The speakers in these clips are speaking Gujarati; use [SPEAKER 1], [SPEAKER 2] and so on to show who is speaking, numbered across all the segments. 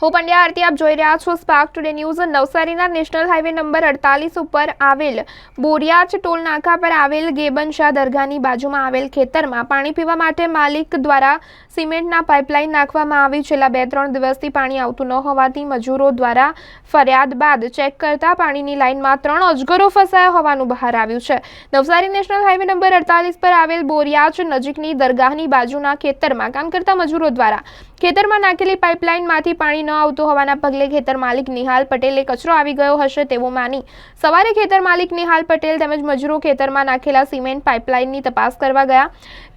[SPEAKER 1] હું પંડ્યા આરતી, આપ જોઈ રહ્યા છો સ્પાર્ક ટુડે ન્યૂઝ નવસારીના નેશનલ હાઈવે નંબર અડતાલીસ ઉપર આવેલ બોરિયાચ ટોલ નાકા પર આવેલ ગેબન શાહ દરગાહની બાજુમાં આવેલ ખેતરમાં પાણી પીવા માટે માલિક દ્વારા સિમેન્ટના પાઇપલાઇન નાખવામાં આવી. છેલ્લા બે ત્રણ દિવસથી પાણી આવતું ન હોવાથી મજૂરો દ્વારા ફરિયાદ બાદ ચેક કરતા પાણીની લાઇનમાં ત્રણ અજગરો ફસાયા હોવાનું બહાર આવ્યું છે. નવસારી નેશનલ હાઈવે નંબર અડતાલીસ પર આવેલ બોરિયાચ નજીકની દરગાહની બાજુના ખેતરમાં કામ કરતા મજૂરો દ્વારા ખેતરમાં નાખેલી પાઇપલાઇનમાંથી પાણી ન આવતું હોવાના પગલે ખેતર માલિક નિહાલ પટેલે કચરો આવી ગયો હશે તેવું માની સવારે ખેતર માલિક નિહાલ પટેલ તેમજ મજૂરો ખેતરમાં નાખેલા સિમેન્ટ પાઇપલાઇનની તપાસ કરવા ગયા.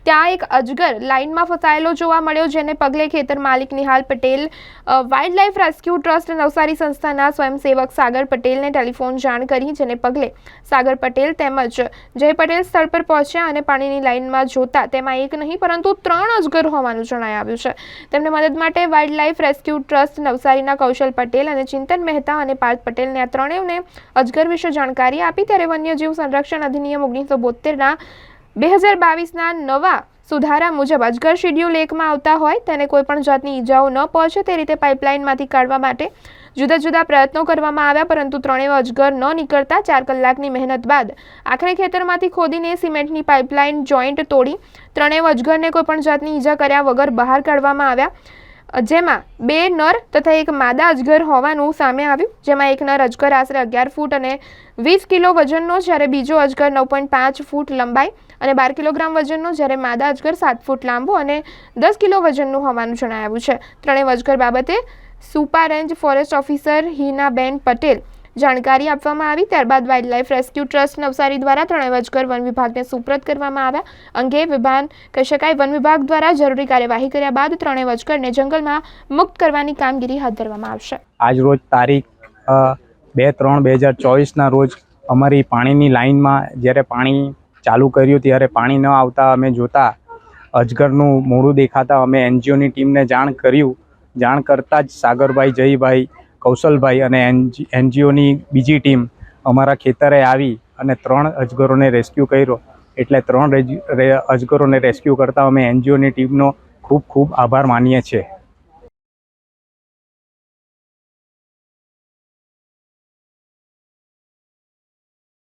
[SPEAKER 1] ત્યાં એક અજગર લાઇનમાં ફસાયેલો જોવા મળ્યો, જેને પગલે ખેતર માલિક Nihal Patel wildlife rescue trust Navsari સંસ્થાના સ્વયંસેવક સાગર પટેલને ટેલિફોન જાણ કરી, જેને પગલે સાગર પટેલ તેમજ જય પટેલ સ્થળ પર પહોંચ્યા અને પાણીની લાઇનમાં જોતા તેમાં એક નહીં, પરંતુ ત્રણ અજગર હોવાનું જણાય આવ્યું છે. તેમને મદદ માટે વાઇલ્ડ લાઇફ રેસ્ક્યુ ટ્રસ્ટ, નવસારીના કૌશલ પટેલ અને ચિંતન મહેતા અને પાર્થ પટેલને આ ત્રણેયને અજગર વિશે જાણકારી આપી, ત્યારે વન્યજીવ સંરક્ષણ અધિનિયમ ઓગણીસો બોતેરના બે હજાર બાવીસના નવા સુધારા મુજબ અજગર શેડ્યુલ એકમાં આવતા હોય, તેને કોઈપણ જાતની ઈજાઓ ન પહોંચે, તે રીતે પાઇપલાઇનમાંથી કાઢવા માટે જુદા જુદા પ્રયત્નો કરવામાં આવ્યા, પરંતુ ત્રણેય અજગર ન નીકળતા ચાર કલાકની મહેનત બાદ આખરે ખેતરમાંથી ખોદીને સિમેન્ટની પાઇપલાઇન જોઈન્ટ તોડી ત્રણેય અજગરને કોઈપણ જાતની ઈજા કર્યા વગર બહાર કાઢવામાં આવ્યા. જેમાં બે નર તથા એક માદા અજગર હોવાનું સામે આવ્યું. જેમાં એક નર અજગર આશરે અગિયાર ફૂટ અને વીસ કિલો વજનનો, જ્યારે બીજો અજગર નવ પોઈન્ટ પાંચ ફૂટ લંબાઈ અને બાર કિલોગ્રામ વજનનો, જ્યારે માદા અજગર સાત ફૂટ લાંબો અને દસ કિલો વજનનું હોવાનું જણાવ્યું છે. ત્રણેય અજગર બાબતે Supa range forest officer Hinaben Patel જાણકારી આપવામાં આવી. ત્યારબાદ વાઇલ્ડલાઇફ રેસ્ક્યુ ટ્રસ્ટ નવસારી દ્વારા ત્રણેય અજગર વન વિભાગને સુપ્રત કરવામાં આવ્યા. અંગે વિભાન કહી શકાય, વન વિભાગ દ્વારા જરૂરી કાર્યવાહી કર્યા બાદ ત્રણેય અજગરને જંગલમાં મુક્ત કરવાની કામગીરી હાથ ધરવામાં આવશે.
[SPEAKER 2] આજ રોજ તારીખ બે ત્રણ બે હજાર ચોવીસના રોજ અમારી પાણીની લાઇનમાં જ્યારે પાણી ચાલુ કર્યું ત્યારે પાણી ન આવતા અમે જોતા, અજગરનું મોડું દેખાતા અમે એનજીઓની ટીમને જાણ કર્યું. જાણ કરતાં જ સાગરભાઈ, જયભાઈ કૌશલભાઈ અને એનજી, એનજીઓની બીજી ટીમ અમારા ખેતરે આવી અને ત્રણ અજગરોને રેસ્ક્યુ કર્યો. એટલે ત્રણ અજગરોને રેસ્ક્યુ કરતાં અમે એનજીઓની ટીમનો ખૂબ ખૂબ આભાર માનીએ છીએ.